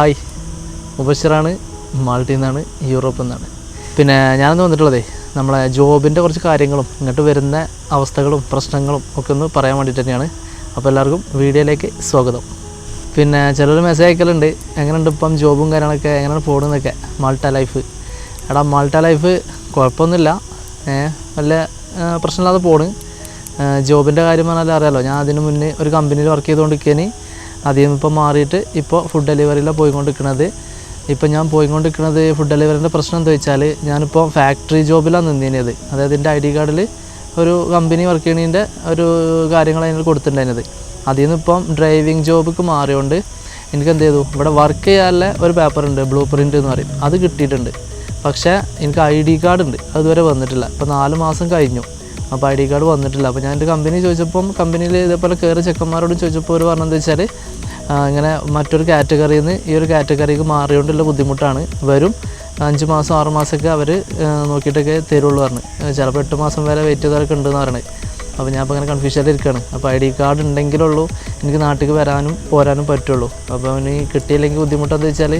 Hi. മുബഷിറാണ് മാൾട്ടിൽ നിന്നാണ് യൂറോപ്പിൽ നിന്നാണ് പിന്നെ ഞാനൊന്ന് വന്നിട്ടുള്ളതേ നമ്മളെ ജോബിന്റെ കുറച്ച് കാര്യങ്ങളും ഇങ്ങോട്ട് വരുന്ന അവസ്ഥകളും പ്രശ്നങ്ങളും ഒക്കെ ഒന്ന് പറയാൻ വേണ്ടിയിട്ട് തന്നെയാണ്. അപ്പോൾ എല്ലാവർക്കും വീഡിയോയിലേക്ക് സ്വാഗതം. പിന്നെ ചിലർ മെസ്സേജ് അയക്കലുണ്ട് എങ്ങനെയുണ്ട് ഇപ്പം ജോബും കാര്യങ്ങളൊക്കെ? എങ്ങനെയാണ് പോകുന്നതൊക്കെ മാൾട്ട ലൈഫ് എടാ മാൾട്ട ലൈഫ് കുഴപ്പമൊന്നുമില്ല. നല്ല പ്രശ്നമില്ലാതെ പോണ്. ജോബിന്റെ കാര്യം പറഞ്ഞാൽ അറിയാമല്ലോ ഞാൻ അതിന് മുന്നേ ഒരു കമ്പനിയിൽ വർക്ക് ചെയ്തുകൊണ്ടിരിക്കുകയാണ് അതിൽ നിന്ന് ഇപ്പോൾ മാറിയിട്ട് ഇപ്പോൾ ഫുഡ് ഡെലിവറിയിലാണ് പോയിക്കൊണ്ടിരിക്കുന്നത് ഇപ്പം ഞാൻ പോയിക്കൊണ്ടിരിക്കുന്നത് ഫുഡ് ഡെലിവറിന്റെ പ്രശ്നം എന്താ വെച്ചാൽ ഞാനിപ്പോൾ ഫാക്ടറി ജോബിലാണ് നിന്നിരുന്നത് അതായത് എന്റെ ഐ ഡി കാർഡിൽ ഒരു കമ്പനി വർക്ക് ചെയ്യണതിന്റെ ഒരു കാര്യങ്ങൾ അതിന് കൊടുത്തിട്ടുണ്ടായിരുന്നത്. അതിൽ നിന്ന് ഇപ്പം ഡ്രൈവിംഗ് ജോബിക്ക് മാറിയോണ്ട് എനിക്ക് എന്ത് ചെയ്തു? ഇവിടെ വർക്ക് ചെയ്യാനുള്ള ഒരു പേപ്പർ ഉണ്ട് ബ്ലൂ പ്രിന്റ് എന്ന് പറയും. അത് കിട്ടിയിട്ടുണ്ട്. പക്ഷേ എനിക്ക് ഐ ഡി കാർഡ് ഉണ്ട് അതുവരെ വന്നിട്ടില്ല. ഇപ്പോൾ നാല് മാസം കഴിഞ്ഞു. അപ്പോൾ ഐ ഡി കാർഡ് വന്നിട്ടില്ല. അപ്പോൾ ഞാൻ എന്റെ കമ്പനി ചോദിച്ചപ്പം കമ്പനിയിൽ ഇതേപോലെ കയറി ചെക്കന്മാരോട് ചോദിച്ചപ്പോൾ അവർ പറഞ്ഞതെന്ന് വെച്ചാൽ ഇങ്ങനെ മറ്റൊരു കാറ്റഗറിയിൽ നിന്ന് ഈ ഒരു കാറ്റഗറിക്ക് മാറിയോണ്ടുള്ള ബുദ്ധിമുട്ടാണ്. വരും. അഞ്ച് മാസം ആറ് മാസമൊക്കെ അവർ നോക്കിയിട്ടൊക്കെ തരുള്ളൂ പറഞ്ഞ്. ചിലപ്പോൾ എട്ട് മാസം വരെ വെയിറ്റ് ചെയ്തവരൊക്കെ ഉണ്ടെന്ന് പറയണത് അപ്പോൾ ഞാൻ അപ്പോൾ അങ്ങനെ കൺഫ്യൂഷനിലിരിക്കുകയാണ് അപ്പോൾ ഐ ഡി കാർഡ് ഉണ്ടെങ്കിലുള്ളൂ എനിക്ക് നാട്ടിലേക്ക് വരാനും പോരാനും പറ്റുള്ളൂ. അപ്പോൾ അവന് കിട്ടിയില്ലെങ്കിൽ ബുദ്ധിമുട്ടെന്ന് വെച്ചാൽ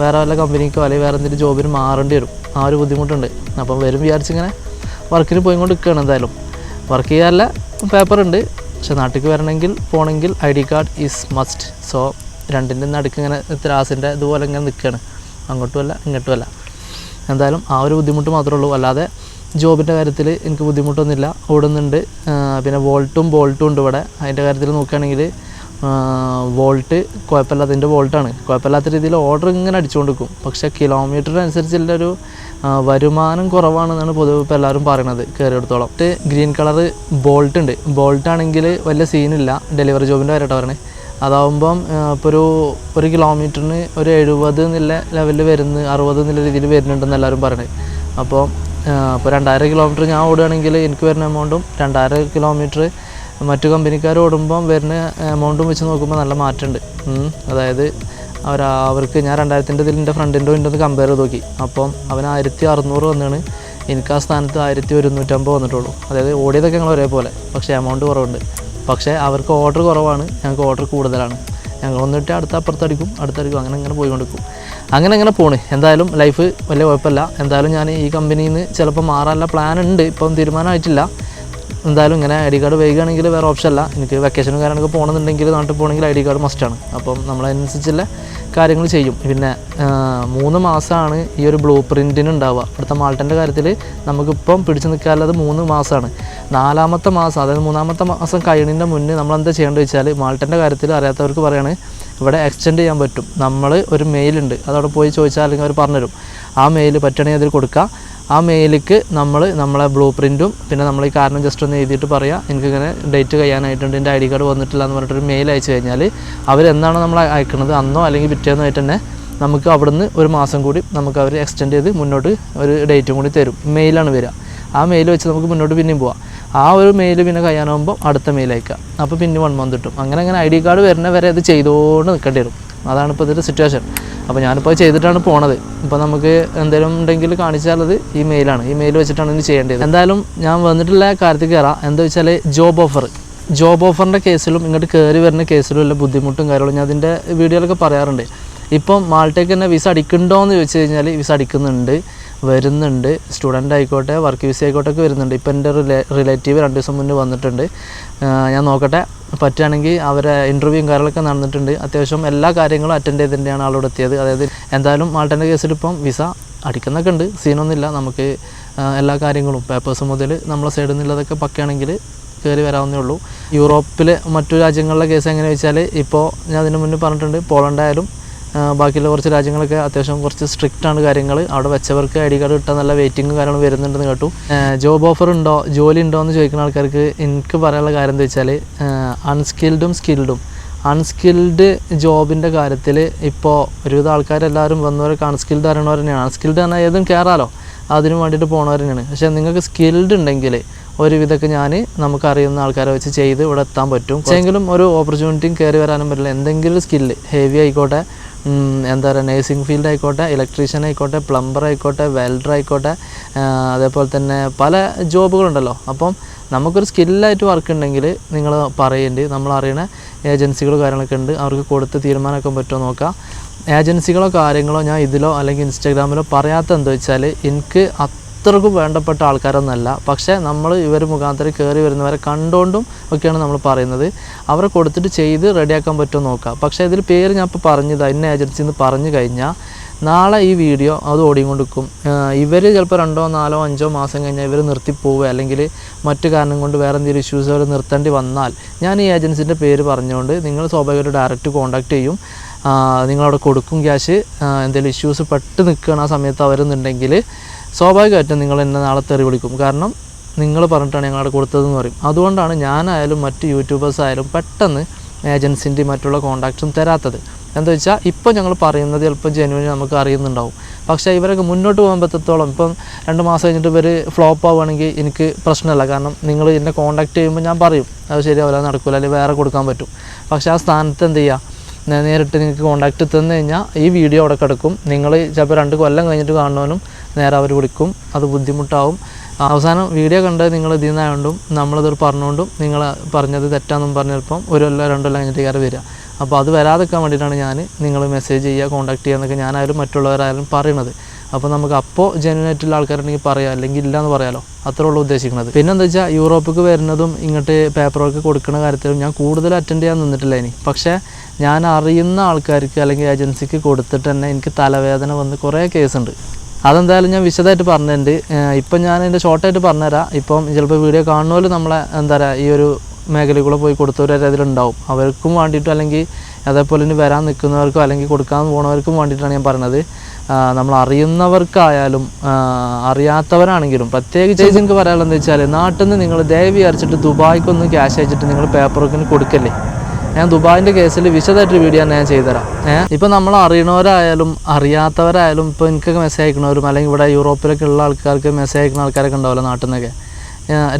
വേറെ വല്ല കമ്പനിക്കോ അല്ലെങ്കിൽ വേറെ എന്തെങ്കിലും ജോബിന് മാറേണ്ടി വരും. ആ ഒരു ബുദ്ധിമുട്ടുണ്ട്. അപ്പം വരും വിചാരിച്ചിങ്ങനെ വർക്കിന് പോയിക്കൊണ്ട് നിൽക്കുകയാണ് എന്തായാലും. വർക്ക് ചെയ്യാനുള്ള പേപ്പർ ഉണ്ട് പക്ഷെ നാട്ടിലേക്ക് വരണമെങ്കിൽ പോകണമെങ്കിൽ I D card is must. So രണ്ടിന്റെ നടുക്ക് ഇങ്ങനെ ത്രാസിന്റെ ഇതുപോലെ ഇങ്ങനെ നിൽക്കുകയാണ്. അങ്ങോട്ടുമല്ല ഇങ്ങോട്ടുമല്ല. എന്തായാലും ആ ഒരു ബുദ്ധിമുട്ട് മാത്രമേ ഉള്ളൂ. അല്ലാതെ ജോബിന്റെ കാര്യത്തിൽ എനിക്ക് ബുദ്ധിമുട്ടൊന്നുമില്ല. ഓടുന്നുണ്ട്. പിന്നെ വോൾട്ടും ബോൾട്ടും ഉണ്ട് ഇവിടെ. അതിന്റെ കാര്യത്തിൽ നോക്കുകയാണെങ്കിൽ വോൾട്ട് കുഴപ്പമില്ലാത്തതിന്റെ വോൾട്ടാണ്. കുഴപ്പമില്ലാത്ത രീതിയിൽ ഓർഡർ ഇങ്ങനെ അടിച്ചുകൊണ്ടിരിക്കും. പക്ഷേ കിലോമീറ്റർ അനുസരിച്ചുള്ള ഒരു വരുമാനം കുറവാണെന്നാണ് പൊതുവെ ഇപ്പോൾ എല്ലാവരും പറയണത് കയറിയെടുത്തോളം ഗ്രീൻ കളർ ബോൾട്ട് ഉണ്ട്. ബോൾട്ട് ആണെങ്കിൽ വലിയ സീനില്ല ഡെലിവറി ജോബിന്റെ കാര്യമായിട്ട് പറയണേ. അതാവുമ്പം ഇപ്പോൾ ഒരു ഒരു കിലോമീറ്ററിന് ഒരു എഴുപത് എന്നുള്ള ലെവലിൽ വരുന്ന അറുപത് എന്നുള്ള രീതിയിൽ വരുന്നുണ്ടെന്ന് എല്ലാവരും പറയണേ. അപ്പോൾ ഇപ്പോൾ രണ്ടായിരം കിലോമീറ്റർ ഞാൻ ഓടുകയാണെങ്കിൽ എനിക്ക് വരുന്ന എമൗണ്ടും രണ്ടായിരം കിലോമീറ്റർ മറ്റു കമ്പനിക്കാർ ഓടുമ്പം വരുന്ന എമൗണ്ടും വെച്ച് നോക്കുമ്പോൾ നല്ല മാറ്റമുണ്ട് അതായത് അവർ അവർക്ക് ഞാൻ രണ്ടായിരത്തിന്റെ ഇതിൽ എന്റെ ഫ്രണ്ടിന്റെ ഉണ്ടെന്ന് കമ്പയർ ചെയ്ത് നോക്കി. അപ്പം അവൻ ആയിരത്തി അറുന്നൂറ് വന്നാണ്. എനിക്ക് ആ സ്ഥാനത്ത് ആയിരത്തി ഒരുന്നൂറ്റമ്പത് വന്നിട്ടുള്ളൂ. അതായത് ഓടിയതൊക്കെ ഞങ്ങൾ ഒരേപോലെ പക്ഷേ എമൗണ്ട് കുറവുണ്ട്. പക്ഷേ അവർക്ക് ഓർഡർ കുറവാണ് ഞങ്ങൾക്ക് ഓർഡർ കൂടുതലാണ്. ഞങ്ങൾ വന്നിട്ട് അടുത്ത അപ്പുറത്തടിക്കും അടുത്തടിക്കും അങ്ങനെ അങ്ങനെ പോയിക്കൊണ്ടിരിക്കും. അങ്ങനെ അങ്ങനെ പോണ്. എന്തായാലും ലൈഫ് വലിയ കുഴപ്പമില്ല. എന്തായാലും ഞാൻ ഈ കമ്പനിയിൽ നിന്ന് ചിലപ്പോൾ മാറാനുള്ള പ്ലാൻ ഉണ്ട്. ഇപ്പം തീരുമാനമായിട്ടില്ല. എന്തായാലും ഇങ്ങനെ ഐ ഡി കാർഡ് വൈകുകയാണെങ്കിൽ വേറെ ഓപ്ഷൻ അല്ല. എനിക്ക് വെക്കേഷനും കാര്യങ്ങളൊക്കെ പോകണമെന്നുണ്ടെങ്കിൽ നാട്ടിൽ പോകണമെങ്കിൽ ഐ ഡി കാർഡ് മസ്റ്റാണ് അപ്പം നമ്മളതിനനുസരിച്ചുള്ള കാര്യങ്ങൾ ചെയ്യും. പിന്നെ മൂന്ന് മാസമാണ് ഈ ഒരു ബ്ലൂ പ്രിന്റിന് ഉണ്ടാവുക. ഇവിടുത്തെ മാൾട്ടന്റെ കാര്യത്തിൽ നമുക്കിപ്പം പിടിച്ചു നിൽക്കാനുള്ളത് മൂന്ന് മാസമാണ്. നാലാമത്തെ മാസം അതായത് മൂന്നാമത്തെ മാസം കഴിഞ്ഞതിന്റെ മുന്നേ നമ്മൾ എന്താ ചെയ്യേണ്ടത് വെച്ചാൽ മാൾട്ടന്റെ കാര്യത്തിൽ അറിയാത്തവർക്ക് പറയുകയാണ് ഇവിടെ എക്സ്റ്റെൻഡ് ചെയ്യാൻ പറ്റും. നമ്മൾ ഒരു മെയിലുണ്ട് അതവിടെ പോയി ചോദിച്ചാൽ അല്ലെങ്കിൽ അവർ പറഞ്ഞുതരും. ആ മെയിൽ പറ്റണമെങ്കിൽ അതിൽ കൊടുക്കുക. ആ മെയിലിക്ക് നമ്മൾ നമ്മളെ ബ്ലൂ പ്രിന്റും പിന്നെ നമ്മൾ ഈ കാരണം ജസ്റ്റ് ഒന്ന് എഴുതിയിട്ട് പറയാം എനിക്കിങ്ങനെ ഡേറ്റ് കഴിയാനായിട്ടുണ്ട് എന്റെ ഐ ഡി കാർഡ് വന്നിട്ടില്ല എന്ന് പറഞ്ഞിട്ടൊരു മെയിൽ അയച്ചു കഴിഞ്ഞാൽ അവരെന്താണോ നമ്മൾ അയക്കുന്നത് അന്നോ അല്ലെങ്കിൽ പിറ്റേന്നോ ആയിട്ട് തന്നെ നമുക്ക് അവിടുന്ന് ഒരു മാസം കൂടി നമുക്ക് അവർ എക്സ്റ്റെൻഡ് ചെയ്ത് മുന്നോട്ട് ഒരു ഡേറ്റും കൂടി തരും. മെയിലാണ് വരിക ആ മെയിൽ വെച്ച് നമുക്ക് മുന്നോട്ട് പിന്നെയും പോവാം. ആ ഒരു മെയിൽ പിന്നെ കഴിയാനാകുമ്പോൾ അടുത്ത മെയിൽ അയക്കാം. അപ്പോൾ പിന്നെ വൺ മന്ത് കിട്ടും. അങ്ങനെ അങ്ങനെ ഐ ഡി കാർഡ് വരുന്ന വരെ അത് ചെയ്തുകൊണ്ട് നിൽക്കേണ്ടി വരും. അതാണ് ഇപ്പോൾ ഇതിന്റെ സിറ്റുവേഷൻ അപ്പോൾ ഞാനിപ്പോൾ ചെയ്തിട്ടാണ് പോണത്. ഇപ്പോൾ നമുക്ക് എന്തെങ്കിലും ഉണ്ടെങ്കിൽ കാണിച്ചാലത് ഈ മെയിലാണ് ഈ മെയിൽ വെച്ചിട്ടാണ് ഇനി ചെയ്യേണ്ടത്. എന്തായാലും ഞാൻ വന്നിട്ടുള്ള കാര്യത്തിൽ കയറാം എന്താ വെച്ചാൽ ജോബ് ഓഫർ ജോബ് ഓഫറിന്റെ കേസിലും ഇങ്ങോട്ട് കയറി വരുന്ന കേസിലും ഉള്ള ബുദ്ധിമുട്ടും കാര്യങ്ങളും ഞാൻ അതിന്റെ വീഡിയോയിലൊക്കെ പറയാറുണ്ട്. ഇപ്പം മാൾട്ടേക്ക് തന്നെ വിസ അടിക്കുന്നുണ്ടോ എന്ന് ചോദിച്ചു കഴിഞ്ഞാൽ വിസ അടിക്കുന്നുണ്ട് വരുന്നുണ്ട്. സ്റ്റുഡന്റ് ആയിക്കോട്ടെ വർക്ക് വിസ ആയിക്കോട്ടെ ഒക്കെ വരുന്നുണ്ട്. ഇപ്പം എന്റെ റിലേ റിലേറ്റീവ് രണ്ട് ദിവസം മുന്നേ വന്നിട്ടുണ്ട്. ഞാൻ നോക്കട്ടെ. പറ്റുകയാണെങ്കിൽ അവരെ ഇന്റർവ്യൂവും കാര്യങ്ങളൊക്കെ നടന്നിട്ടുണ്ട്. അത്യാവശ്യം എല്ലാ കാര്യങ്ങളും അറ്റൻഡ് ചെയ്തിട്ടാണ് ആളോട് എത്തിയത്. അതായത് എന്തായാലും മാൾട്ടന്റെ കേസിൽ ഇപ്പം വിസ അടിക്കുന്നൊക്കെ ഉണ്ട്. സീനൊന്നുമില്ല നമുക്ക് എല്ലാ കാര്യങ്ങളും പേപ്പേഴ്സ് മുതൽ നമ്മളെ സൈഡിൽ നിന്നുള്ളതൊക്കെ പക്കയാണെങ്കിൽ കയറി വരാവുന്നേ ഉള്ളൂ. യൂറോപ്പിലെ മറ്റു രാജ്യങ്ങളിലെ കേസ് എങ്ങനെ വെച്ചാൽ ഇപ്പോൾ ഞാൻ അതിന് മുന്നേ പറഞ്ഞിട്ടുണ്ട്. പോളണ്ട് ആയാലും ആ, ബാക്കിയുള്ള കുറച്ച് രാജ്യങ്ങളൊക്കെ അത്യാവശ്യം കുറച്ച് സ്ട്രിക്റ്റ് ആണ് കാര്യങ്ങൾ അവിടെ വെച്ചവർക്ക് ഐ ഡി കാർഡ് കിട്ടാൻ നല്ല വെയിറ്റിംഗ് കാര്യങ്ങൾ വരുന്നുണ്ടെന്ന് കേട്ടു. ജോബ് ഓഫർ ഉണ്ടോ ജോലി ഉണ്ടോ എന്ന് ചോദിക്കുന്ന ആൾക്കാർക്ക് എനിക്ക് പറയാനുള്ള കാര്യം എന്താ വെച്ചാൽ അൺസ്കിൽഡും സ്കിൽഡും അൺസ്കിൽഡ് ജോബിന്റെ കാര്യത്തിൽ ഇപ്പോൾ ഒരുവിധ ആൾക്കാരെല്ലാവരും വന്നവരൊക്കെ അൺസ്കിൽഡ് അറിയണവർ തന്നെയാണ്. അൺസ്കിൽഡ് പറഞ്ഞാൽ ഏതും കയറാലോ അതിന് വേണ്ടിയിട്ട് പോണവർ തന്നെയാണ്. പക്ഷേ നിങ്ങൾക്ക് സ്കിൽഡ് ഉണ്ടെങ്കിൽ ഒരുവിധമൊക്കെ ഞാൻ നമുക്കറിയുന്ന ആൾക്കാരെ വെച്ച് ചെയ്ത് ഇവിടെ എത്താൻ പറ്റും. പക്ഷേങ്കിലും ഒരു ഓപ്പർച്യൂണിറ്റിയും കയറി വരാനും പറ്റില്ല. എന്തെങ്കിലും സ്കില്ല് ഹെവി ആയിക്കോട്ടെ എന്താ പറയുക നേഴ്സിംഗ് ഫീൽഡ് ആയിക്കോട്ടെ ഇലക്ട്രീഷ്യൻ ആയിക്കോട്ടെ പ്ലംബർ ആയിക്കോട്ടെ വെൽഡർ ആയിക്കോട്ടെ അതേപോലെ തന്നെ പല ജോബുകളുണ്ടല്ലോ അപ്പം നമുക്കൊരു സ്കില്ലായിട്ട് വർക്ക് ഉണ്ടെങ്കിൽ നിങ്ങൾ പറയേണ്ടി നമ്മൾ അറിയണ ഏജൻസികളോ കാര്യങ്ങളൊക്കെ ഉണ്ട് അവർക്ക് കൊടുത്ത് തീരുമാനമാക്കാൻ പറ്റുമോ നോക്കാം. ഏജൻസികളോ കാര്യങ്ങളോ ഞാൻ ഇതിലോ അല്ലെങ്കിൽ ഇൻസ്റ്റാഗ്രാമിലോ പറയാത്ത എന്താ വെച്ചാൽ എനിക്ക് അത്രക്കും വേണ്ടപ്പെട്ട ആൾക്കാരൊന്നല്ല പക്ഷേ നമ്മൾ ഇവർ മുഖാന്തരം കയറി വരുന്നവരെ കണ്ടുകൊണ്ടും ഒക്കെയാണ് നമ്മൾ പറയുന്നത്. അവരെ കൊടുത്തിട്ട് ചെയ്ത് റെഡിയാക്കാൻ പറ്റുമോ നോക്കാം. പക്ഷേ ഇതിൽ പേര് ഞാൻ ഇപ്പോൾ പറഞ്ഞത് ഇന്ന ഏജൻസി എന്ന് പറഞ്ഞു കഴിഞ്ഞാൽ നാളെ ഈ വീഡിയോ അത് ഓടിക്കൊണ്ടിരിക്കും ഇവർ ചിലപ്പോൾ രണ്ടോ നാലോ അഞ്ചോ മാസം കഴിഞ്ഞാൽ ഇവർ നിർത്തിപ്പോവുക അല്ലെങ്കിൽ മറ്റു കാരണം കൊണ്ട് വേറെ എന്തെങ്കിലും ഇഷ്യൂസ് അവർ നിർത്തേണ്ടി വന്നാൽ ഞാൻ ഈ ഏജൻസിന്റെ പേര് പറഞ്ഞുകൊണ്ട് നിങ്ങൾ സ്വാഭാവികമായിട്ട് ഡയറക്റ്റ് കോൺടാക്റ്റ് ചെയ്യും. നിങ്ങളവിടെ കൊടുക്കും ക്യാഷ് എന്തെങ്കിലും ഇഷ്യൂസ് പെട്ട് നിൽക്കുകയാണ് ആ സമയത്ത് അവരെന്നുണ്ടെങ്കിൽ സ്വാഭാവികമായിട്ടും നിങ്ങൾ എന്നെ നാളെ തെറി വിളിക്കും. കാരണം നിങ്ങൾ പറഞ്ഞിട്ടാണ് ഞങ്ങളുടെ കൊടുത്തതെന്ന് പറയും. അതുകൊണ്ടാണ് ഞാനായാലും മറ്റ് യൂട്യൂബേഴ്സ് ആയാലും പെട്ടെന്ന് ഏജൻസിന്റെ മറ്റുള്ള കോണ്ടാക്ട്സും തരാത്തത്. എന്താ വെച്ചാൽ ഇപ്പോൾ ഞങ്ങൾ പറയുന്നത് ചിലപ്പോൾ ജനുവിന് നമുക്ക് അറിയുന്നുണ്ടാവും. പക്ഷേ ഇവരൊക്കെ മുന്നോട്ട് പോകാൻ പറ്റത്തോളം ഇപ്പം രണ്ട് മാസം കഴിഞ്ഞിട്ട് ഇവർ ഫ്ലോപ്പ് ആവുകയാണെങ്കിൽ എനിക്ക് പ്രശ്നമല്ല. കാരണം നിങ്ങൾ എന്നെ കോണ്ടാക്ട് ചെയ്യുമ്പോൾ ഞാൻ പറയും അത് ശരിയാവില്ല നടക്കില്ല അല്ലെങ്കിൽ വേറെ കൊടുക്കാൻ പറ്റും. പക്ഷേ ആ സ്ഥാനത്ത് എന്ത് ചെയ്യുക നേരിട്ട് നിങ്ങൾക്ക് കോൺടാക്റ്റ് തന്നു കഴിഞ്ഞാൽ ഈ വീഡിയോ അവിടെ കിടക്കും. നിങ്ങൾ ചിലപ്പോൾ രണ്ട് കൊല്ലം കഴിഞ്ഞിട്ട് കാണുന്നവനും നേരെ അവർ വിളിക്കും. അത് ബുദ്ധിമുട്ടാവും. അവസാനം വീഡിയോ കണ്ട് നിങ്ങൾ ഇതിൽ നിന്നായതുകൊണ്ടും നമ്മളിത് പറഞ്ഞുകൊണ്ടും നിങ്ങൾ പറഞ്ഞത് തെറ്റാന്നും പറഞ്ഞപ്പം ഒരു കൊല്ലം രണ്ടു കഴിഞ്ഞിട്ട് കയറി വരിക. അപ്പോൾ അത് വരാതെക്കാൻ വേണ്ടിയിട്ടാണ് ഞാൻ നിങ്ങൾ മെസ്സേജ് ചെയ്യുക കോൺടാക്ട് ചെയ്യുക എന്നൊക്കെ ഞാനായാലും മറ്റുള്ളവരായാലും പറയണത്. അപ്പോൾ നമുക്ക് അപ്പോൾ ജെന്യൂൻ ആയിട്ടുള്ള ആൾക്കാരുണ്ടെങ്കിൽ പറയാം അല്ലെങ്കിൽ ഇല്ല എന്ന് പറയാലോ. അത്രേ ഉള്ളൂ ഉദ്ദേശിക്കുന്നത്. പിന്നെ എന്താ വെച്ചാൽ യൂറോപ്പിക്ക് വരുന്നതും ഇങ്ങോട്ട് പേപ്പർ വർക്ക് കൊടുക്കുന്ന കാര്യത്തിലും ഞാൻ കൂടുതൽ അറ്റൻഡ് ചെയ്യാൻ നിന്നിട്ടില്ല ഇനി. പക്ഷേ ഞാൻ അറിയുന്ന ആൾക്കാർക്ക് അല്ലെങ്കിൽ ഏജൻസിക്ക് കൊടുത്തിട്ട് തന്നെ എനിക്ക് തലവേദന വന്ന് കുറേ കേസുണ്ട് അതെന്തായാലും ഞാൻ വിശദമായിട്ട് പറഞ്ഞിട്ടുണ്ട്. ഇപ്പം ഞാൻ എന്റെ ഷോർട്ടായിട്ട് പറഞ്ഞുതരാം. ഇപ്പം ചിലപ്പോൾ വീഡിയോ കാണുന്നപോലെ നമ്മളെ എന്താ പറയുക ഈ ഒരു മേഖലയിൽ കൂടെ പോയി കൊടുത്തവരെ അതിലുണ്ടാവും അവർക്കും വേണ്ടിയിട്ടും അല്ലെങ്കിൽ അതേപോലെ ഇനി വരാൻ നിൽക്കുന്നവർക്കും അല്ലെങ്കിൽ കൊടുക്കാൻ പോണവർക്കും വേണ്ടിയിട്ടാണ് ഞാൻ പറഞ്ഞത്. നമ്മൾ അറിയുന്നവർക്കായാലും അറിയാത്തവരാണെങ്കിലും പ്രത്യേകിച്ച് എനിക്ക് പറയാനുള്ളത് എന്താ വെച്ചാൽ നാട്ടിൽ നിന്ന് നിങ്ങൾ ദയവ് വിചാരിച്ചിട്ട് ദുബായ്ക്കൊന്ന് ക്യാഷ് അയച്ചിട്ട് നിങ്ങൾ പേപ്പർ വർക്കിന് കൊടുക്കല്ലേ? ഞാൻ ദുബായിന്റെ കേസിൽ വിശദമായിട്ടൊരു വീഡിയോ ഞാൻ ചെയ്തുതരാം. ഏഹ് ഇപ്പം നമ്മൾ അറിയണവരായാലും അറിയാത്തവരായാലും ഇപ്പോൾ എനിക്കൊക്കെ മെസ്സേജ് അയക്കണവരും അല്ലെങ്കിൽ ഇവിടെ യൂറോപ്പിലൊക്കെ ഉള്ള ആൾക്കാർക്ക് മെസ്സേജ് അയക്കുന്ന ആൾക്കാരൊക്കെ ഉണ്ടാവില്ല നാട്ടിൽ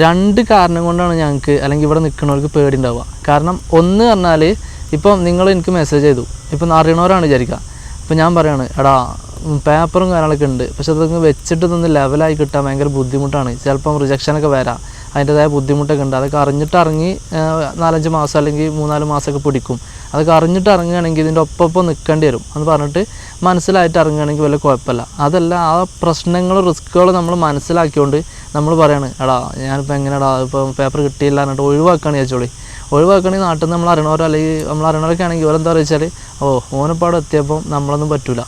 രണ്ട് കാരണം കൊണ്ടാണ് ഞങ്ങൾക്ക് അല്ലെങ്കിൽ ഇവിടെ നിൽക്കുന്നവർക്ക് പേടി ഉണ്ടാവുക കാരണം ഒന്ന് പറഞ്ഞാൽ ഇപ്പം നിങ്ങൾ എനിക്ക് മെസ്സേജ് ചെയ്തു. ഇപ്പം അറിയണവരാണ് വിചാരിക്കുക. അപ്പം ഞാൻ പറയാണ് എടാ പേപ്പറും കാര്യങ്ങളൊക്കെ ഉണ്ട്. പക്ഷെ അതൊക്കെ വെച്ചിട്ട് ഇതൊന്ന് ലെവലായി കിട്ടാൻ ഭയങ്കര ബുദ്ധിമുട്ടാണ്. ചിലപ്പം റിജക്ഷനൊക്കെ വരാം. അതിന്റെതായ ബുദ്ധിമുട്ടൊക്കെ ഉണ്ട്. അതൊക്കെ അറിഞ്ഞിട്ട് ഇറങ്ങി നാലഞ്ച് മാസം അല്ലെങ്കിൽ മൂന്നാൽ മാസമൊക്കെ പിടിക്കും. അതൊക്കെ അറിഞ്ഞിട്ട് ഇറങ്ങുകയാണെങ്കിൽ ഇതിന്റെ ഒപ്പം നിൽക്കേണ്ടി വരും. എന്ന് പറഞ്ഞിട്ട് മനസ്സിലായിട്ട് ഇറങ്ങുകയാണെങ്കിൽ വല്ല കുഴപ്പമില്ല. അതല്ല ആ പ്രശ്നങ്ങളും റിസ്ക്കുകളും നമ്മൾ മനസ്സിലാക്കിയോണ്ട് നമ്മൾ പറയാണ് എടാ ഞാനിപ്പോൾ എങ്ങനെയാടാ? ഇപ്പോൾ പേപ്പർ കിട്ടിയില്ല എന്നിട്ട് ഒഴിവാക്കുകയാണ് ചോദിച്ചോളി ഒഴിവാക്കണമെങ്കിൽ നാട്ടിൽ നിന്ന് നമ്മൾ അറിയണവരോ? അല്ലെങ്കിൽ നമ്മൾ അറിയണവരൊക്കെ ആണെങ്കിൽ ഇവരെന്താ പറയുക വെച്ചാൽ ഓ ഓനപ്പാട് എത്തിയപ്പം നമ്മളൊന്നും പറ്റൂല.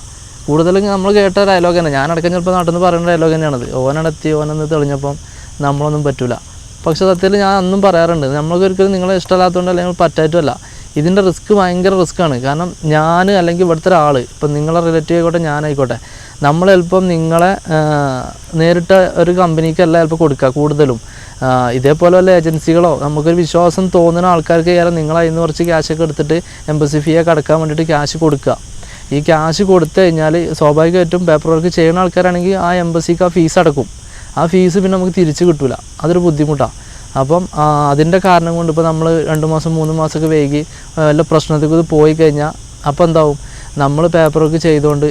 കൂടുതലും നമ്മൾ കേട്ട ഡയലോഗ് തന്നെ. ഞാനടക്കം ചിലപ്പോൾ നാട്ടിൽ നിന്ന് പറയുന്ന ഡയലോഗ് തന്നെയാണത്. ഓനടത്തി ഓനെന്ന് തെളിഞ്ഞപ്പം നമ്മളൊന്നും പറ്റൂല. പക്ഷേ സത്യത്തിൽ ഞാൻ അന്നും പറയാറുണ്ട് നമ്മൾക്ക് ഒരിക്കലും നിങ്ങളെ ഇഷ്ടമല്ലാത്തതുകൊണ്ട് അല്ലെങ്കിൽ പറ്റായിട്ടുമല്ല. ഇതിന്റെ റിസ്ക് ഭയങ്കര റിസ്ക്കാണ്. കാരണം ഞാൻ അല്ലെങ്കിൽ ഇവിടുത്തെ ഒരാൾ ഇപ്പം നിങ്ങളെ റിലേറ്റീവ് ആയിക്കോട്ടെ ഞാനായിക്കോട്ടെ നമ്മൾ ചിലപ്പം നിങ്ങളെ നേരിട്ട ഒരു കമ്പനിക്കല്ല ചിലപ്പോൾ കൊടുക്കുക കൂടുതലും. ഇതേപോലെ വല്ല ഏജൻസികളോ നമുക്കൊരു വിശ്വാസം തോന്നുന്ന ആൾക്കാർക്ക് കയറാൻ നിന്ന് കുറച്ച് ക്യാഷൊക്കെ എടുത്തിട്ട് എംബസി ഫീ ഒക്കെ അടക്കാൻ വേണ്ടിയിട്ട് ക്യാഷ് കൊടുക്കുക. ഈ ക്യാഷ് കൊടുത്തു കഴിഞ്ഞാൽ സ്വാഭാവികമായിട്ടും പേപ്പർ വർക്ക് ചെയ്യുന്ന ആൾക്കാരാണെങ്കിൽ ആ എംബസിക്ക് ആ ഫീസ് അടക്കും. ആ ഫീസ് പിന്നെ നമുക്ക് തിരിച്ച് കിട്ടില്ല അതൊരു ബുദ്ധിമുട്ടാണ് അപ്പം അതിന്റെ കാരണം കൊണ്ട് ഇപ്പോൾ നമ്മൾ രണ്ട് മാസം മൂന്ന് മാസമൊക്കെ വൈകി വല്ല പ്രശ്നത്തേക്ക് ഇത് പോയി കഴിഞ്ഞാൽ അപ്പോൾ എന്താവും? നമ്മൾ പേപ്പർ വർക്ക് ചെയ്തുകൊണ്ട്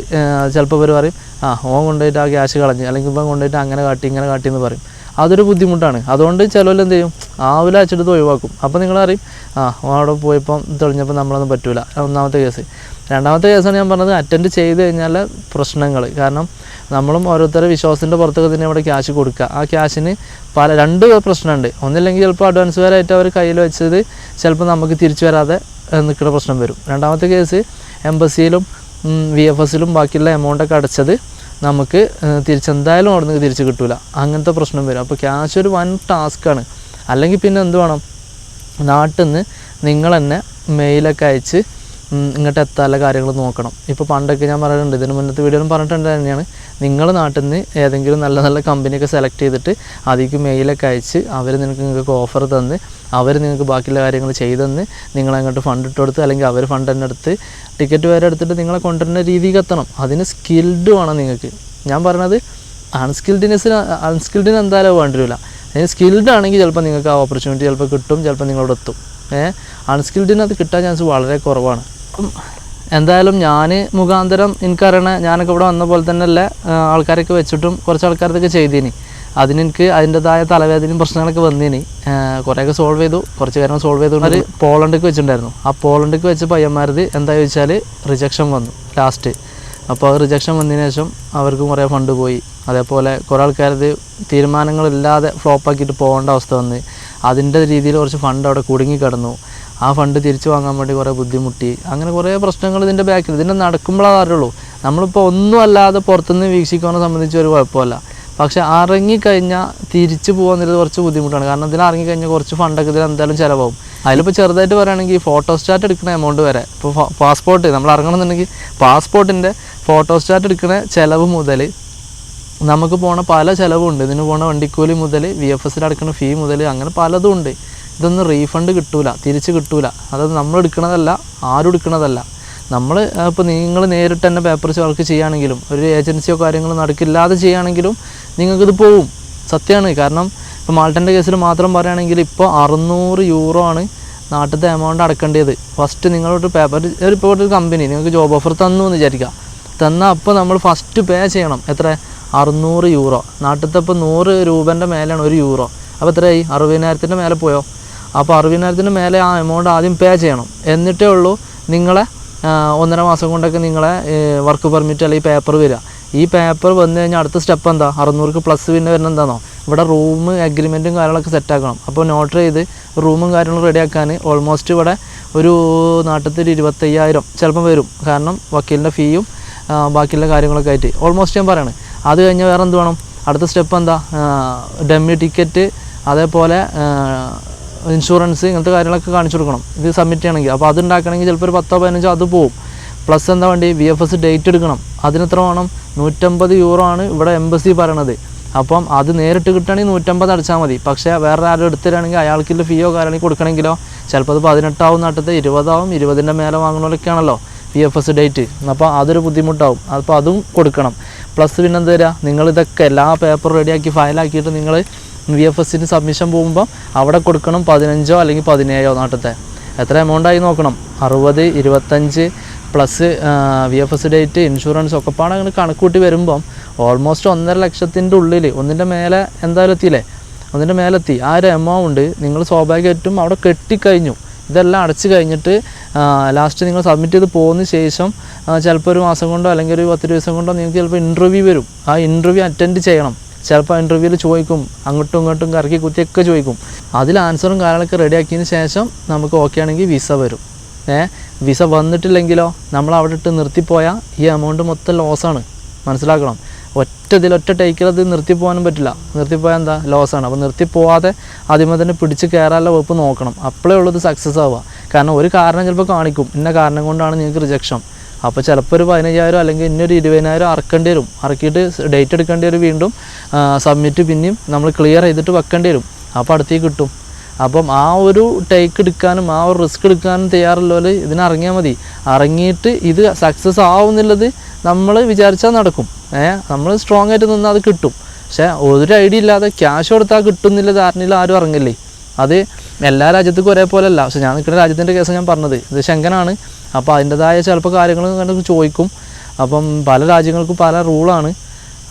ചിലപ്പോൾ ഇവർ പറയും ആ ഓൻ കൊണ്ടുപോയിട്ട് ആ ക്യാഷ് കളഞ്ഞ് അല്ലെങ്കിൽ ഇപ്പം കൊണ്ടുപോയിട്ട് അങ്ങനെ കാട്ടി ഇങ്ങനെ കാട്ടി എന്ന് പറയും. അതൊരു ബുദ്ധിമുട്ടാണ്. അതുകൊണ്ട് ചിലവർ എന്ത് ചെയ്യും? ആവില അച്ചെടുത്ത് ഒഴിവാക്കും. അപ്പോൾ നിങ്ങൾ അറിയും ആ അവിടെ പോയപ്പം തെളിഞ്ഞപ്പോൾ നമ്മളൊന്നും പറ്റില്ല ഒന്നാമത്തെ കേസ് രണ്ടാമത്തെ കേസാണ് ഞാൻ പറഞ്ഞത് അറ്റൻഡ് ചെയ്ത് കഴിഞ്ഞാൽ പ്രശ്നങ്ങൾ കാരണം നമ്മളും ഓരോരുത്തരുടെ വിശ്വാസത്തിന്റെ പുറത്തൊക്കെ തന്നെ ഇവിടെ ക്യാഷ് കൊടുക്കുക. ആ ക്യാഷിന് പല രണ്ട് പ്രശ്നമുണ്ട്. ഒന്നില്ലെങ്കിൽ ചിലപ്പോൾ അഡ്വാൻസ് വരായിട്ട് അവർ കയ്യിൽ വെച്ചത് ചിലപ്പോൾ നമുക്ക് തിരിച്ചു വരാതെ നിൽക്കുന്ന പ്രശ്നം വരും. രണ്ടാമത്തെ കേസ് എംബസിയിലും വി എഫ് എസിലും ബാക്കിയുള്ള എമൗണ്ടൊക്കെ അടച്ചത് നമുക്ക് തിരിച്ചെന്തായാലും അവിടെ നിന്ന് തിരിച്ച് കിട്ടില്ല അങ്ങനത്തെ പ്രശ്നം വരും. അപ്പോൾ ക്യാഷ് ഒരു വൻ ടാസ്ക്കാണ് അല്ലെങ്കിൽ പിന്നെ എന്ത് വേണം? നാട്ടിൽ നിന്ന് നിങ്ങൾ തന്നെ മെയിലൊക്കെ അയച്ച് ഇങ്ങോട്ട് എത്താനുള്ള കാര്യങ്ങൾ നോക്കണം. ഇപ്പോൾ പണ്ടൊക്കെ ഞാൻ പറയുന്നുണ്ട് ഇതിന് മുന്നത്തെ വീഡിയോയിലും പറഞ്ഞിട്ടുണ്ട് തന്നെയാണ്. നിങ്ങൾ നാട്ടിൽ നിന്ന് ഏതെങ്കിലും നല്ല നല്ല കമ്പനിയൊക്കെ സെലക്ട് ചെയ്തിട്ട് അതിലേക്ക് മെയിലൊക്കെ അയച്ച് അവർ നിനക്ക് നിങ്ങൾക്ക് ഓഫർ തന്ന് അവർ നിങ്ങൾക്ക് ബാക്കിയുള്ള കാര്യങ്ങൾ ചെയ്തെന്ന് നിങ്ങൾ അങ്ങോട്ട് ഫണ്ട് ഇട്ട് കൊടുത്ത് അല്ലെങ്കിൽ അവർ ഫണ്ട് തന്നെ എടുത്ത് ടിക്കറ്റ് വരെ എടുത്തിട്ട് നിങ്ങളെ കൊണ്ടുവരുന്ന രീതിക്ക് എത്തണം. അതിന് സ്കിൽഡ് വേണം നിങ്ങൾക്ക്. ഞാൻ പറഞ്ഞത് അൺസ്കിൽഡിനെസ്സിന് അൺസ്കിൽഡിന് എന്തായാലും വേണ്ടി വരില്ല അതിന് സ്കിൽഡ് ആണെങ്കിൽ ചിലപ്പോൾ നിങ്ങൾക്ക് ആ ഓപ്പർച്യൂണിറ്റി ചിലപ്പോൾ കിട്ടും ചിലപ്പോൾ നിങ്ങളോട് എത്തും. ഏഹ് അൺസ്കിൽഡിന് അത് കിട്ടാൻ ചാൻസ് വളരെ കുറവാണ്. എന്തായാലും ഞാൻ മുഖാന്തരം എനിക്കറിയണ ഞാനൊക്കെ ഇവിടെ വന്ന പോലെ തന്നെ അല്ല ആൾക്കാരൊക്കെ വെച്ചിട്ടും കുറച്ച് ആൾക്കാരതൊക്കെ അതിന് എനിക്ക് അതിന്റെതായ തലവേദനയും പ്രശ്നങ്ങളൊക്കെ വന്നീനി. കുറേയൊക്കെ സോൾവ് ചെയ്തു. കുറച്ച് കാര്യങ്ങൾ സോൾവ് ചെയ്തുകൊണ്ട് ഒരു പോളണ്ടിക്ക് വെച്ചിട്ടുണ്ടായിരുന്നു. ആ പോളണ്ടിക്ക് വെച്ച പയ്യന്മാരത് എന്താ ചോദിച്ചാൽ റിജക്ഷൻ വന്നു ലാസ്റ്റ് അപ്പോൾ അത് റിജക്ഷൻ വന്നതിന് ശേഷം അവർക്കും കുറേ ഫണ്ട് പോയി. അതേപോലെ കുറേ ആൾക്കാരത് തീരുമാനങ്ങളില്ലാതെ ഫ്ലോപ്പാക്കിയിട്ട് പോകേണ്ട അവസ്ഥ വന്ന്. അതിന്റെ രീതിയിൽ കുറച്ച് ഫണ്ട് അവിടെ കുടുങ്ങി കിടന്നു. ആ ഫണ്ട് തിരിച്ചു വാങ്ങാൻ വേണ്ടി കുറേ ബുദ്ധിമുട്ടി. അങ്ങനെ കുറേ പ്രശ്നങ്ങൾ ഇതിന്റെ ബാക്കിൽ. ഇതിന്റെ നടക്കുമ്പോഴാണ് അറിയുള്ളൂ. നമ്മളിപ്പോൾ ഒന്നും അല്ലാതെ പുറത്തുനിന്ന് വീക്ഷിക്കുന്നതിനെ സംബന്ധിച്ച് ഒരു കുഴപ്പമില്ല. പക്ഷെ ഇറങ്ങിക്കഴിഞ്ഞാൽ തിരിച്ചു പോകുന്നത് കുറച്ച് ബുദ്ധിമുട്ടാണ്. കാരണം ഇതിൽ ഇറങ്ങിക്കഴിഞ്ഞാൽ കുറച്ച് ഫണ്ടൊക്കെ ഇതിൽ എന്തായാലും ചിലവാകും. അതിലിപ്പോൾ ചെറുതായിട്ട് പറയുകയാണെങ്കിൽ ഫോട്ടോ സ്റ്റാറ്റ് എടുക്കുന്ന എമൗണ്ട് വരെ. ഇപ്പോൾ പാസ്പോർട്ട് നമ്മൾ ഇറങ്ങണമെന്നുണ്ടെങ്കിൽ പാസ്പോർട്ടിന്റെ ഫോട്ടോ സ്റ്റാറ്റ് എടുക്കുന്ന ചിലവ് മുതൽ നമുക്ക് പോണ പല ചിലവുണ്ട്. ഇതിന് പോണ വണ്ടിക്കൂലി മുതൽ വി എഫ് എസിൽ അടക്കുന്ന ഫീ മുതൽ അങ്ങനെ പലതും ഉണ്ട്. ഇതൊന്നും റീഫണ്ട് കിട്ടൂല തിരിച്ച് കിട്ടൂല. അതായത് നമ്മൾ എടുക്കണതല്ല ആരും എടുക്കണതല്ല. നമ്മൾ ഇപ്പോൾ നിങ്ങൾ നേരിട്ട് തന്നെ പേപ്പർസ് വർക്ക് ചെയ്യുകയാണെങ്കിലും ഒരു ഏജൻസിയോ കാര്യങ്ങളോ നടക്കില്ലാതെ ചെയ്യുകയാണെങ്കിലും നിങ്ങൾക്കിത് പോവും. സത്യമാണ് കാരണം ഇപ്പോൾ മാൾട്ടന്റെ കേസിൽ മാത്രം പറയുകയാണെങ്കിൽ ഇപ്പോൾ അറുന്നൂറ് യൂറോ ആണ് നാട്ടിലത്തെ എമൗണ്ട് അടക്കേണ്ടത്. ഫസ്റ്റ് നിങ്ങളോട് പേപ്പർ ഇപ്പോൾ ഒരു കമ്പനി നിങ്ങൾക്ക് ജോബ് ഓഫർ തന്നു എന്ന് വിചാരിക്കുക. തന്നാൽ അപ്പോൾ നമ്മൾ ഫസ്റ്റ് പേ ചെയ്യണം. എത്ര? അറുന്നൂറ് യൂറോ. നാട്ടിലത്തെ ഇപ്പോൾ നൂറ് രൂപേന്റെ മേലെയാണ് ഒരു യൂറോ. അപ്പോൾ എത്രയായി? അറുപതിനായിരത്തിന്റെ മേലെ പോയോ? അപ്പോൾ അറുപതിനായിരത്തിന് മേലെ ആ എമൗണ്ട് ആദ്യം പേ ചെയ്യണം. എന്നിട്ടേ ഉള്ളൂ നിങ്ങളെ ഒന്നര മാസം കൊണ്ടൊക്കെ നിങ്ങളെ വർക്ക് പെർമിറ്റ് അല്ലെങ്കിൽ പേപ്പർ വരിക. ഈ പേപ്പർ വന്നു കഴിഞ്ഞാൽ അടുത്ത സ്റ്റെപ്പ് എന്താ? അറുന്നൂർക്ക് പ്ലസ് പിന്നെ വരുന്ന എന്താണോ ഇവിടെ റൂം അഗ്രിമെന്റും കാര്യങ്ങളൊക്കെ സെറ്റാക്കണം അപ്പോൾ നോട്ട് ചെയ്ത് റൂമും കാര്യങ്ങളും റെഡിയാക്കാൻ ഓൾമോസ്റ്റ് ഇവിടെ ഒരു നാട്ടിൽ ഇരുപത്തയ്യായിരം ചിലപ്പം വരും. കാരണം വക്കീലിന്റെ ഫീയും ബാക്കിയുള്ള കാര്യങ്ങളൊക്കെ ആയിട്ട്. ഓൾമോസ്റ്റ് ഞാൻ പറയണേ. അത് കഴിഞ്ഞാൽ വേറെ എന്ത് വേണം? അടുത്ത സ്റ്റെപ്പ് എന്താ? ഡമ്മി ടിക്കറ്റ് അതേപോലെ ഇൻഷുറൻസ് ഇങ്ങനത്തെ കാര്യങ്ങളൊക്കെ കാണിച്ചു കൊടുക്കണം. ഇത് സബ്മിറ്റ് ചെയ്യണമെങ്കിൽ. അപ്പോൾ അത് ഉണ്ടാക്കണമെങ്കിൽ ചിലപ്പോൾ ഒരു പത്തോ പതിനഞ്ചോ അത് പോവും. പ്ലസ് എന്താ വേണ്ടി? വി എഫ് എസ് ഡേറ്റ് എടുക്കണം. അതിന് എത്ര വേണം? നൂറ്റമ്പത് യൂറോ ആണ് ഇവിടെ എംബസി പറയണത്. അപ്പം അത് നേരിട്ട് കിട്ടുകയാണെങ്കിൽ നൂറ്റമ്പത് അടച്ചാൽ മതി. പക്ഷേ വേറെ ആരും എടുത്തിട്ടാണെങ്കിൽ അയാൾക്കുള്ള ഫീയോ കാര്യങ്ങൾ കൊടുക്കണമെങ്കിലോ ചിലപ്പോൾ അത് പതിനെട്ടാവും നാട്ടത്തെ ഇരുപതാവും ഇരുപതിന്റെ മേലെ വാങ്ങുന്നവരൊക്കെയാണല്ലോ പി എഫ് എസ് ഡേറ്റ് അപ്പോൾ അതൊരു ബുദ്ധിമുട്ടാവും. അപ്പോൾ അതും കൊടുക്കണം. പ്ലസ് പിന്നെ തരിക നിങ്ങളിതൊക്കെ എല്ലാ പേപ്പറും റെഡിയാക്കി ഫയലാക്കിയിട്ട് നിങ്ങൾ വി എഫ് എസിന് സബ്മിഷൻ പോകുമ്പോൾ അവിടെ കൊടുക്കണം പതിനഞ്ചോ അല്ലെങ്കിൽ പതിനേഴോ നാട്ടത്തെ. എത്ര എമൗണ്ടായി നോക്കണം? അറുപത് ഇരുപത്തഞ്ച് plus V F S date insurance ഒക്കെ പാടെ അങ്ങനെ കണക്കൂട്ടി വരുമ്പം ഓൾമോസ്റ്റ് ഒന്നര ലക്ഷത്തിന്റെ ഉള്ളിൽ ഒന്നിന്റെ മേലെ എന്തായാലും എത്തിയില്ലേ? ഒന്നിന്റെ മേലെത്തി ആ ഒരു എമൗണ്ട് നിങ്ങൾ സ്വാഭാവികമായിട്ടും അവിടെ കെട്ടിക്കഴിഞ്ഞു. ഇതെല്ലാം അടച്ചു കഴിഞ്ഞിട്ട് ലാസ്റ്റ് നിങ്ങൾ സബ്മിറ്റ് ചെയ്ത് പോകുന്ന ശേഷം ചിലപ്പോൾ ഒരു മാസം കൊണ്ടോ അല്ലെങ്കിൽ ഒരു പത്ത് ദിവസം കൊണ്ടോ നിങ്ങൾക്ക് ചിലപ്പോൾ ഇന്റർവ്യൂ വരും. ആ ഇന്റർവ്യൂ അറ്റൻഡ് ചെയ്യണം. ചിലപ്പോൾ ഇന്റർവ്യൂവിൽ ചോദിക്കും അങ്ങോട്ടും ഇങ്ങോട്ടും കറക്കി കുത്തിയൊക്കെ ചോദിക്കും. അതിൽ ആൻസറും കാര്യങ്ങളൊക്കെ റെഡിയാക്കിയതിന് ശേഷം നമുക്ക് ഓക്കെ ആണെങ്കിൽ വിസ വരും. ഏ വിസ വന്നിട്ടില്ലെങ്കിലോ നമ്മൾ അവിടെ ഇട്ട് നിർത്തിപ്പോയാൽ ഈ എമൗണ്ട് മൊത്തം ലോസാണ് മനസ്സിലാക്കണം? ഒറ്റ ഇതിൽ ഒറ്റ ടേക്കിൽ അത് നിർത്തിപ്പോകാനും പറ്റില്ല. നിർത്തിപ്പോയാൽ എന്താ? ലോസാണ് അപ്പോൾ നിർത്തിപ്പോവാതെ ആദ്യമേ തന്നെ പിടിച്ച് കയറാനുള്ള വകുപ്പ് നോക്കണം. അപ്പോഴേ ഉള്ളത് സക്സസ് ആവുക. കാരണം ഒരു കാരണം ചിലപ്പോൾ കാണിക്കും. ഇന്ന കാരണം കൊണ്ടാണ് നിങ്ങൾക്ക് റിജക്ഷൻ അപ്പോൾ ചിലപ്പോൾ ഒരു പതിനയ്യായിരം അല്ലെങ്കിൽ ഇന്നൊരു ഇരുപതിനായിരം അറക്കേണ്ടി വരും. അറക്കിയിട്ട് ഡേറ്റ് എടുക്കേണ്ടി വരും വീണ്ടും. സബ്മിറ്റ് പിന്നെയും നമ്മൾ ക്ലിയർ ചെയ്തിട്ട് വെക്കേണ്ടി വരും. അപ്പോൾ അടുത്തേക്ക് കിട്ടും. അപ്പം ആ ഒരു ടേക്ക് എടുക്കാനും ആ ഒരു റിസ്ക് എടുക്കാനും തയ്യാറുള്ളവർ ഇതിനിറങ്ങിയാൽ മതി. ഇറങ്ങിയിട്ട് ഇത് സക്സസ് ആവുന്നുള്ളത് നമ്മൾ വിചാരിച്ചാൽ നടക്കും. ഏ നമ്മൾ സ്ട്രോങ് ആയിട്ട് നിന്നാൽ അത് കിട്ടും. പക്ഷേ ഒരു ഐഡിയ ഇല്ലാതെ ക്യാഷ് കൊടുത്താൽ കിട്ടുന്നില്ല ധാരണയിൽ ആരും ഇറങ്ങില്ലേ? അത് എല്ലാ രാജ്യത്തേക്കും ഒരേപോലെ അല്ല പക്ഷെ ഞാൻ നിൽക്കുന്ന രാജ്യത്തിന്റെ കേസ് ഞാൻ പറഞ്ഞത്. ഇത് ശങ്കനാണ്. അപ്പോൾ അതിന്റെതായ ചിലപ്പോൾ കാര്യങ്ങൾ കണ്ട് ചോദിക്കും. അപ്പം പല രാജ്യങ്ങൾക്കും പല റൂളാണ്.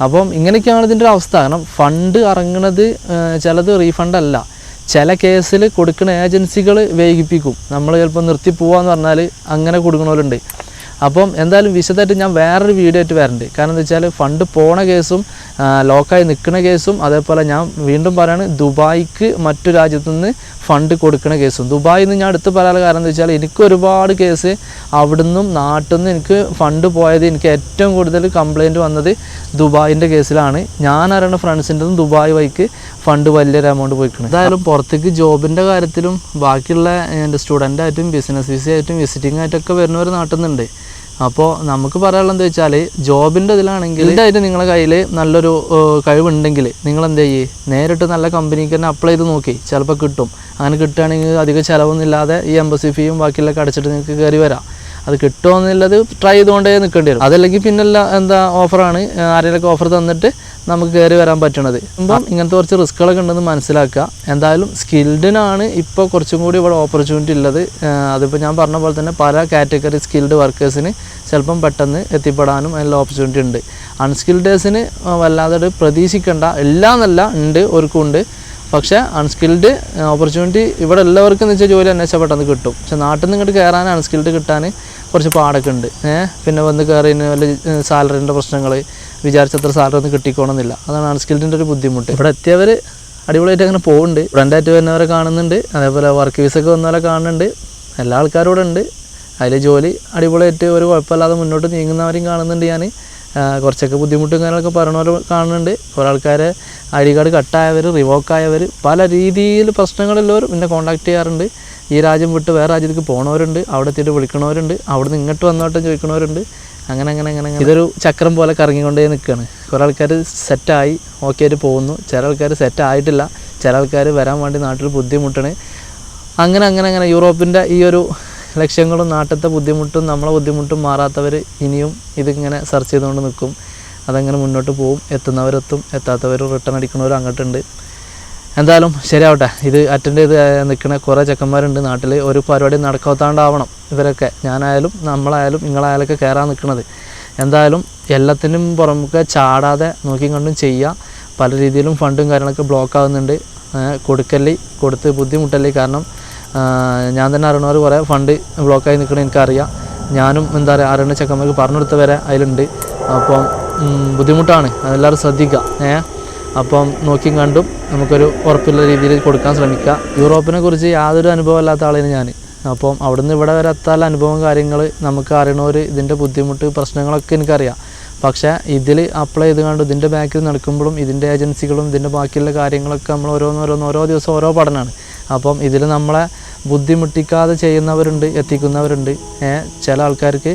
അപ്പം ഇങ്ങനെയൊക്കെയാണ് ഇതിന്റെ ഒരു അവസ്ഥ. കാരണം ഫണ്ട് ഇറങ്ങുന്നത് ചിലത് റീഫണ്ട് അല്ല ചില കേസിൽ കൊടുക്കുന്ന ഏജൻസികൾ വൈകിപ്പിക്കും നമ്മൾ ചിലപ്പോൾ നിർത്തി പോവാന്ന് പറഞ്ഞാൽ അങ്ങനെ കൊടുക്കണവരുണ്ട്. അപ്പം എന്തായാലും വിശദമായിട്ട് ഞാൻ വേറൊരു വീഡിയോ ആയിട്ട് വരണ്ട്. കാരണം എന്താ വെച്ചാൽ ഫണ്ട് പോണ കേസും ലോക്കായി നിൽക്കുന്ന കേസും അതേപോലെ ഞാൻ വീണ്ടും പറയാണ് ദുബായിക്ക് മറ്റു രാജ്യത്തു നിന്ന് ഫണ്ട് കൊടുക്കുന്ന കേസും. ദുബായിൽ നിന്ന് ഞാൻ എടുത്ത് പറയാനുള്ള കാരണം എന്താ വെച്ചാൽ എനിക്ക് ഒരുപാട് കേസ് അവിടുന്നും നാട്ടിൽ നിന്ന് എനിക്ക് ഫണ്ട് പോയത് എനിക്ക് ഏറ്റവും കൂടുതൽ കംപ്ലൈന്റ് വന്നത് ദുബായിന്റെ കേസിലാണ്. ഞാൻ അറിയുന്ന ഫ്രണ്ട്സിന്റെ ദുബായ് വഴിക്ക് ഫണ്ട് വലിയൊരു എമൗണ്ട് പോയിക്കണം. എന്തായാലും പുറത്തേക്ക് ജോബിന്റെ കാര്യത്തിലും ബാക്കിയുള്ള എന്റെ സ്റ്റുഡന്റായിട്ടും ബിസിനസ് വിസ ആയിട്ടും വിസിറ്റിംഗ് ആയിട്ടൊക്കെ വരുന്നവർ നാട്ടിൽ നിന്നുണ്ട്. അപ്പോൾ നമുക്ക് പറയാനുള്ളത് എന്താ വെച്ചാൽ ജോബിന്റെ ഇതിലാണെങ്കിൽ ഇതായിട്ട് നിങ്ങളുടെ കയ്യിൽ നല്ലൊരു കഴിവുണ്ടെങ്കിൽ നിങ്ങൾ എന്ത് ചെയ്യ് നേരിട്ട് നല്ല കമ്പനിക്ക് തന്നെ അപ്ലൈ ചെയ്ത് നോക്കി. ചിലപ്പോൾ കിട്ടും. അങ്ങനെ കിട്ടുകയാണെങ്കിൽ അധികം ചിലവൊന്നുമില്ലാതെ ഈ എംബസി ഫീയും ബാക്കിയുള്ളതൊക്കെ അടച്ചിട്ട് നിങ്ങൾക്ക് കയറി വരാം. അത് കിട്ടുമോ എന്നുള്ളത് ട്രൈ ചെയ്തുകൊണ്ടേ നിൽക്കേണ്ടി വരും. അതല്ലെങ്കിൽ പിന്നല്ല എന്താ ഓഫറാണ് ആരെങ്കിലൊക്കെ ഓഫർ തന്നിട്ട് നമുക്ക് കയറി വരാൻ പറ്റണത്. അപ്പം ഇങ്ങനത്തെ കുറച്ച് റിസ്ക്കുകളൊക്കെ ഉണ്ടെന്ന് മനസ്സിലാക്കുക. എന്തായാലും സ്കിൽഡിനാണ് ഇപ്പോൾ കുറച്ചും കൂടി ഇവിടെ ഓപ്പർച്യൂണിറ്റി ഉള്ളത്. അതിപ്പോൾ ഞാൻ പറഞ്ഞ പോലെ തന്നെ പല കാറ്റഗറി സ്കിൽഡ് വർക്കേഴ്സിന് ചിലപ്പം പെട്ടെന്ന് എത്തിപ്പെടാനും അതിനുള്ള ഓപ്പർച്യൂണിറ്റി ഉണ്ട്. അൺസ്കിൽഡേഴ്സിന് വല്ലാതെ പ്രതീക്ഷിക്കേണ്ട. എല്ലാം എന്നല്ല ഉണ്ട് ഒരുക്കും ഉണ്ട് പക്ഷേ അൺസ്കിൽഡ് ഓപ്പർച്യൂണിറ്റി ഇവിടെ എല്ലാവർക്കും എന്ന് വെച്ചാൽ ജോലി അന്വേഷിച്ചാൽ പെട്ടെന്ന് കിട്ടും. പക്ഷെ നാട്ടിൽ നിന്ന് ഇങ്ങോട്ട് കയറാൻ അൺസ്കിൽഡ് കിട്ടാൻ കുറച്ച് പാടൊക്കെ ഉണ്ട്. ഏഹ് പിന്നെ വന്ന് കയറിന് വല്ല സാലറിന്റെ പ്രശ്നങ്ങൾ വിചാരിച്ചത്ര സാലറി ഒന്നും കിട്ടിക്കോണമെന്നില്ല അതാണ് അൺസ്കിൽഡിന്റെ ഒരു ബുദ്ധിമുട്ട്. ഇവിടെ എത്തിയവർ അടിപൊളിയായിട്ട് അങ്ങനെ പോകുന്നുണ്ട് ഫ്രണ്ടായിട്ട് വരുന്നവരെ കാണുന്നുണ്ട്. അതേപോലെ വർക്ക് വീസൊക്കെ വന്നവരെ കാണുന്നുണ്ട്. എല്ലാ ആൾക്കാരും ഇവിടെ ഉണ്ട്. അതിൽ ജോലി അടിപൊളിയായിട്ട് ഒരു കുഴപ്പമില്ലാതെ മുന്നോട്ട് നീങ്ങുന്നവരെയും കാണുന്നുണ്ട് ഞാൻ കുറച്ചൊക്കെ ബുദ്ധിമുട്ടും കാര്യങ്ങളൊക്കെ പറയണവർ കാണുന്നുണ്ട്. കുറേ ആൾക്കാർ ഐ ഡി കാർഡ് കട്ടായവർ റിവോക്കായവർ പല രീതിയിൽ പ്രശ്നങ്ങളുള്ളവർ എന്നെ കോൺടാക്ട് ചെയ്യാറുണ്ട്. ഈ രാജ്യം വിട്ട് വേറെ രാജ്യത്തേക്ക് പോണവരുണ്ട്. അവിടെ എത്തിയിട്ട് വിളിക്കണവരുണ്ട്. അവിടെ നിന്ന് ഇങ്ങോട്ട് വന്നോട്ടും ചോദിക്കണവരുണ്ട്. അങ്ങനെ അങ്ങനെ അങ്ങനെ അങ്ങനെ. ഇതൊരു ചക്രം പോലെ കറങ്ങിക്കൊണ്ടേ നിൽക്കുകയാണ് കുറേ ആൾക്കാർ സെറ്റായി ഓക്കെ ആയിട്ട് പോകുന്നു. ചില ആൾക്കാർ സെറ്റ് ആയിട്ടില്ല. ചില ആൾക്കാർ വരാൻ വേണ്ടി നാട്ടിൽ ബുദ്ധിമുട്ടാണ്. അങ്ങനെ അങ്ങനെ അങ്ങനെ യൂറോപ്പിന്റെ ഈ ഒരു ലക്ഷ്യങ്ങളും നാട്ടിലത്തെ ബുദ്ധിമുട്ടും നമ്മളെ ബുദ്ധിമുട്ടും മാറാത്തവർ ഇനിയും ഇതിങ്ങനെ സെർച്ച് ചെയ്തുകൊണ്ട് നിൽക്കും. അതങ്ങനെ മുന്നോട്ട് പോകും എത്തുന്നവരെത്തും. എത്താത്തവർ റിട്ടേൺ അടിക്കുന്നവരും അങ്ങോട്ടുണ്ട്. എന്തായാലും ശരിയാവട്ടെ. ഇത് അറ്റൻഡ് ചെയ്ത് നിൽക്കുന്ന കുറേ ചെക്കന്മാരുണ്ട് നാട്ടിൽ ഒരു പരിപാടി നടക്കാത്താണ്ടാവണം. ഇവരൊക്കെ ഞാനായാലും നമ്മളായാലും നിങ്ങളായാലൊക്കെ കയറാൻ നിൽക്കുന്നത് എന്തായാലും എല്ലാത്തിനും പുറമൊക്കെ ചാടാതെ നോക്കി കണ്ടും ചെയ്യുക പല രീതിയിലും ഫണ്ടും കാര്യങ്ങളൊക്കെ ബ്ലോക്ക് ആകുന്നുണ്ട് കൊടുക്കല്ലേ കൊടുത്ത് ബുദ്ധിമുട്ടല്ലേ കാരണം ഞാൻ തന്നെ അറിയണവർ കുറേ ഫണ്ട് ബ്ലോക്കായി നിൽക്കണത് എനിക്കറിയാം. ഞാനും എന്താ പറയുക അറിയണ ചെക്കന്മാർക്ക് പറഞ്ഞു കൊടുത്ത വരെ അതിലുണ്ട്. അപ്പം ബുദ്ധിമുട്ടാണ്. അതെല്ലാവരും ശ്രദ്ധിക്കുക ഏ? അപ്പം നോക്കിയും കണ്ടും നമുക്കൊരു ഉറപ്പുള്ള രീതിയിൽ കൊടുക്കാൻ ശ്രമിക്കുക യൂറോപ്പിനെ കുറിച്ച് യാതൊരു അനുഭവം ഇല്ലാത്ത ആളാണ് ഞാൻ. അപ്പം അവിടുന്ന് ഇവിടെ വരെ എത്താൻ അനുഭവം കാര്യങ്ങൾ നമുക്ക് അറിയണവർ ഇതിന്റെ ബുദ്ധിമുട്ട് പ്രശ്നങ്ങളൊക്കെ എനിക്കറിയാം. പക്ഷേ ഇതിൽ അപ്ലൈ ചെയ്ത് കണ്ട് ഇതിന്റെ ബാക്കിൽ നടക്കുമ്പോഴും ഇതിന്റെ ഏജൻസികളും ഇതിന്റെ ബാക്കിയുള്ള കാര്യങ്ങളൊക്കെ നമ്മൾ ഓരോന്നോരോന്ന് ഓരോ ദിവസം ഓരോ പഠനമാണ് അപ്പം ഇതിൽ നമ്മളെ ബുദ്ധിമുട്ടിക്കാതെ ചെയ്യുന്നവരുണ്ട് എത്തിക്കുന്നവരുണ്ട്. ചില ആൾക്കാർക്ക്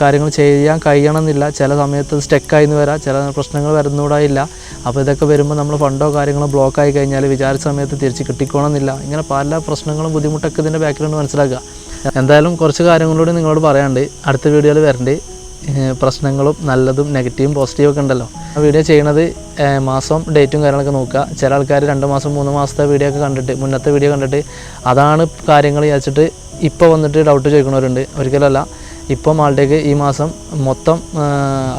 കാര്യങ്ങൾ ചെയ്യാൻ കഴിയണമെന്നില്ല. ചില സമയത്ത് സ്റ്റെക്കായി എന്ന് വരാം ചില പ്രശ്നങ്ങൾ വരുന്നൂടായില്ല അപ്പോൾ ഇതൊക്കെ വരുമ്പോൾ നമ്മൾ ഫണ്ടോ കാര്യങ്ങളോ ബ്ലോക്ക് ആയി കഴിഞ്ഞാൽ വിചാരിച്ച സമയത്ത് തിരിച്ച് കിട്ടിക്കോണമെന്നില്ല. ഇങ്ങനെ പല പ്രശ്നങ്ങളും ബുദ്ധിമുട്ടൊക്കെ ഇതിന്റെ ബാക്കിലുണ്ട് മനസ്സിലാക്കുക. എന്തായാലും കുറച്ച് കാര്യങ്ങളോട് നിങ്ങളോട് പറയാണ്ട് അടുത്ത വീഡിയോയിൽ വരണ്ട്. പ്രശ്നങ്ങളും നല്ലതും നെഗറ്റീവും പോസിറ്റീവും ഒക്കെ ഉണ്ടല്ലോ. ആ വീഡിയോ ചെയ്യണത് മാസം ഡേറ്റും കാര്യങ്ങളൊക്കെ നോക്കുക. ചില ആൾക്കാർ രണ്ട് മാസം മൂന്ന് മാസത്തെ വീഡിയോ ഒക്കെ കണ്ടിട്ട് മുന്നത്തെ വീഡിയോ കണ്ടിട്ട് അതാണ് കാര്യങ്ങൾ വിചാരിച്ചിട്ട് ഇപ്പോൾ വന്നിട്ട് ഡൗട്ട് ചോദിക്കുന്നവരുണ്ട് ഒരിക്കലല്ല ഇപ്പം ആളുടേക്ക് ഈ മാസം മൊത്തം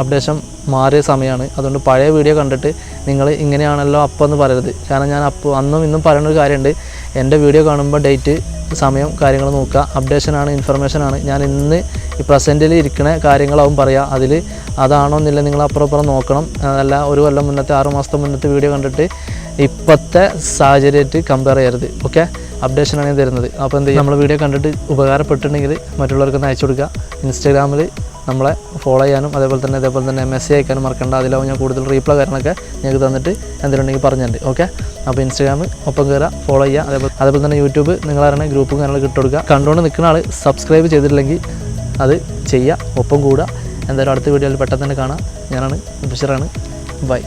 അപ്ഡേഷൻ മാറിയ സമയമാണ് അതുകൊണ്ട് പഴയ വീഡിയോ കണ്ടിട്ട് നിങ്ങൾ ഇങ്ങനെയാണല്ലോ അപ്പോൾ എന്ന് പറയരുത്. കാരണം ഞാൻ അപ്പോൾ അന്നും ഇന്നും പറയുന്ന ഒരു കാര്യമുണ്ട്. എന്റെ വീഡിയോ കാണുമ്പോൾ ഡേറ്റ് സമയം കാര്യങ്ങൾ നോക്കുക. അപ്ഡേഷനാണ് ഇൻഫർമേഷനാണ് ഞാൻ ഇന്ന് ഈ പ്രസന്റിൽ ഇരിക്കുന്ന കാര്യങ്ങളാവും പറയുക അതിൽ അതാണോ എന്നില്ല നിങ്ങൾ അപ്പുറം അപ്പുറം നോക്കണം. അതല്ല ഒരു കൊല്ലം മുന്നത്തെ ആറ് മാസത്തെ മുന്നത്തെ വീഡിയോ കണ്ടിട്ട് ഇപ്പോഴത്തെ സാഹചര്യമായിട്ട് കമ്പയർ ചെയ്യരുത്. ഓക്കെ അപ്ഡേഷനാണ് ഞാൻ തരുന്നത്. അപ്പോൾ എന്ത് നമ്മൾ വീഡിയോ കണ്ടിട്ട് ഉപകാരപ്പെട്ടിട്ടുണ്ടെങ്കിൽ മറ്റുള്ളവർക്കൊന്ന് അയച്ചു കൊടുക്കുക. ഇൻസ്റ്റാഗ്രാമിൽ നമ്മളെ ഫോളോ ചെയ്യാനും അതേപോലെ തന്നെ അതേപോലെ തന്നെ മെസ്സേജ് അയക്കാനും മറക്കണ്ട. അതിലാവും ഞാൻ കൂടുതൽ റീപ്ലൈ കാര്യങ്ങളൊക്കെ ഞങ്ങൾക്ക് തന്നിട്ട് എന്തിനുണ്ടെങ്കിൽ പറഞ്ഞിട്ടുണ്ട് ഓക്കെ അപ്പോൾ ഇൻസ്റ്റാഗ്രാം ഒപ്പം കയറുക ഫോളോ ചെയ്യുക. അതേപോലെ അതേപോലെ തന്നെ യൂട്യൂബ് നിങ്ങളറിയണ ഗ്രൂപ്പും കാര്യങ്ങളൊക്കെ ഇട്ട് കൊടുക്കുക. കണ്ടുകൊണ്ട് നിൽക്കുന്ന ആൾ സബ്സ്ക്രൈബ് ചെയ്തിട്ടില്ലെങ്കിൽ അത് ചെയ്യുക. ഒപ്പം കൂടുക. എന്തായാലും അടുത്ത വീഡിയോയിൽ പെട്ടെന്ന് തന്നെ കാണാം. ഞാനാണ് ബഷീറാണ്. ബൈ